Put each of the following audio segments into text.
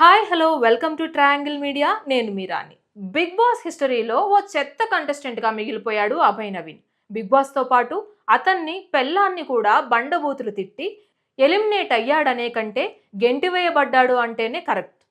Hi hello welcome to triangle media నేను మీరాని big Boss హిస్టరీలో ఓ చెత్త కంటెస్టెంట్గా మిగిలిపోయాడు అభయ్ నవీన్. బిగ్ బాస్తో పాటు అతన్ని పెళ్ళాన్ని కూడా బండబూతులు తిట్టి ఎలిమినేట్ అయ్యాడనే కంటే గెంటివేయబడ్డాడు అంటేనే కరెక్ట్.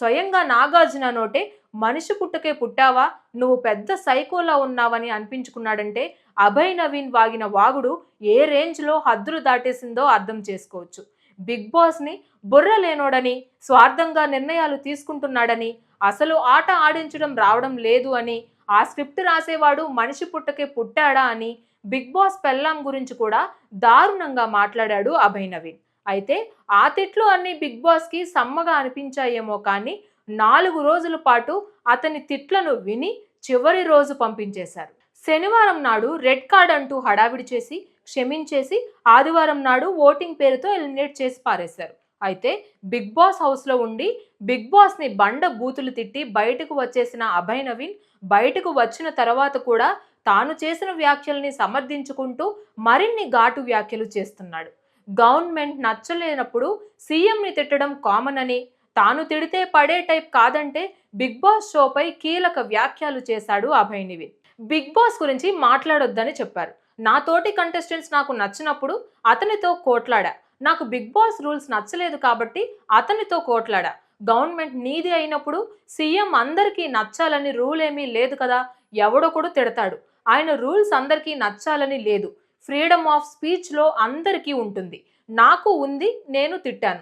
స్వయంగా నాగార్జున నోటే మనిషి పుట్టకే పుట్టావా? నువ్వు పెద్ద సైకోలా ఉన్నావని అనిపించుకున్నాడంటే అభయ్ నవీన్ వాగిన వాగుడు ఏ రేంజ్లో హద్దులు దాటేసిందో అర్థం చేసుకోవచ్చు. బిగ్ బాస్ని బుర్ర లేనోడని స్వార్థంగా నిర్ణయాలు తీసుకుంటున్నాడని అసలు ఆట ఆడించడం రావడం లేదు అని ఆ స్క్రిప్ట్ రాసేవాడు మనిషి పుట్టకే పుట్టాడా అని బిగ్ బాస్ పెళ్ళాం గురించి కూడా దారుణంగా మాట్లాడాడు అభయ్ నవీన్. అయితే ఆ తిట్లు అన్ని బిగ్ బాస్కి సమ్మగా అనిపించాయేమో కానీ నాలుగు రోజుల పాటు అతని తిట్లను విని చివరి రోజు పంపించేశారు. శనివారం నాడు రెడ్ కార్డ్ అంటూ హడావిడి చేసి క్షమించేసి ఆదివారం నాడు ఓటింగ్ పేరుతో ఎలిమినేట్ చేసి పారేశారు. అయితే బిగ్ బాస్ హౌస్లో ఉండి బిగ్ బాస్ని బండ బూతులు తిట్టి బయటకు వచ్చేసిన అభయ్ నవీన్ బయటకు వచ్చిన తర్వాత కూడా తాను చేసిన వ్యాఖ్యల్ని సమర్థించుకుంటూ మరిన్ని ఘాటు వ్యాఖ్యలు చేస్తున్నాడు. గవర్నమెంట్ నచ్చలేనప్పుడు సీఎంని తిట్టడం కామన్ అని తాను తిడితే పడే టైప్ కాదంటే బిగ్ బాస్ షోపై కీలక వ్యాఖ్యలు చేశాడు అభయ్ నివిన్. బిగ్ బాస్ గురించి మాట్లాడొద్దని చెప్పారు. నా తోటి కంటెస్టెంట్స్ నాకు నచ్చినప్పుడు అతనితో కోట్లాడా. నాకు బిగ్ బాస్ రూల్స్ నచ్చలేదు కాబట్టి అతనితో కోట్లాడా. గవర్నమెంట్ నీది అయినప్పుడు సీఎం అందరికీ నచ్చాలని రూల్ ఏమీ లేదు కదా ఎవడొకడు తిడతాడు. ఆయన రూల్స్ అందరికీ నచ్చాలని లేదు. ఫ్రీడమ్ ఆఫ్ స్పీచ్లో అందరికీ ఉంటుంది. నాకు ఉంది నేను తిట్టాను.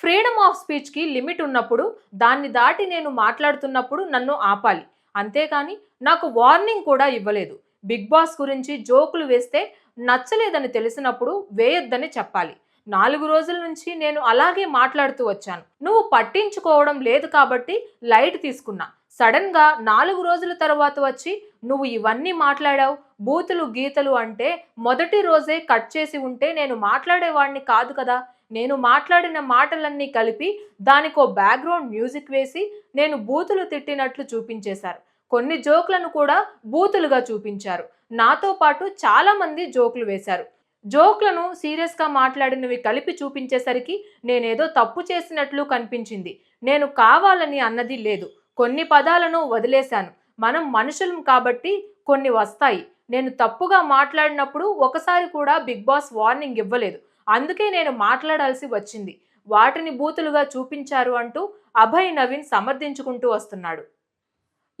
ఫ్రీడమ్ ఆఫ్ స్పీచ్కి లిమిట్ ఉన్నప్పుడు దాన్ని దాటి నేను మాట్లాడుతున్నప్పుడు నన్ను ఆపాలి. అంతేకాని నాకు వార్నింగ్ కూడా ఇవ్వలేదు. బిగ్ బాస్ గురించి జోకులు వేస్తే నచ్చలేదని తెలిసినప్పుడు వేయొద్దని చెప్పాలి. నాలుగు రోజుల నుంచి నేను అలాగే మాట్లాడుతూ వచ్చాను. నువ్వు పట్టించుకోవడం లేదు కాబట్టి లైట్ తీసుకున్నా. సడన్గా నాలుగు రోజుల తర్వాత వచ్చి నువ్వు ఇవన్నీ మాట్లాడావు? బూతులు గీతలు అంటే మొదటి రోజే కట్ చేసి ఉంటే నేను మాట్లాడేవాడిని కాదు కదా. నేను మాట్లాడిన మాటలన్నీ కలిపి దానికో బ్యాక్గ్రౌండ్ మ్యూజిక్ వేసి నేను బూతులు తిట్టినట్లు చూపించేశారు. కొన్ని జోకులను కూడా బూతులుగా చూపించారు. నాతో పాటు చాలా మంది జోకులు వేశారు. జోక్లను సీరియస్గా మాట్లాడినవి కలిపి చూపించేసరికి నేనేదో తప్పు చేసినట్లు కనిపించింది. నేను కావాలని అన్నది లేదు. కొన్ని పదాలను వదిలేశాను. మనం మనుషులం కాబట్టి కొన్ని వస్తాయి. నేను తప్పుగా మాట్లాడినప్పుడు ఒకసారి కూడా బిగ్ బాస్ వార్నింగ్ ఇవ్వలేదు. అందుకే నేను మాట్లాడాల్సి వచ్చింది. వాటిని బూతులుగా చూపించారు అంటూ అభయ్ నవీన్ సమర్థించుకుంటూ వస్తున్నాడు.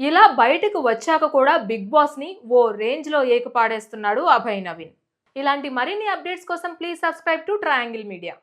ఇలా బయటకు వచ్చాక కూడా బిగ్ బాస్ని ఓ రేంజ్లో ఏకపాడేస్తున్నాడు అభయ్ నవీన్. ఇలాంటి మరిన్ని అప్డేట్స్ కోసం please subscribe to triangle media.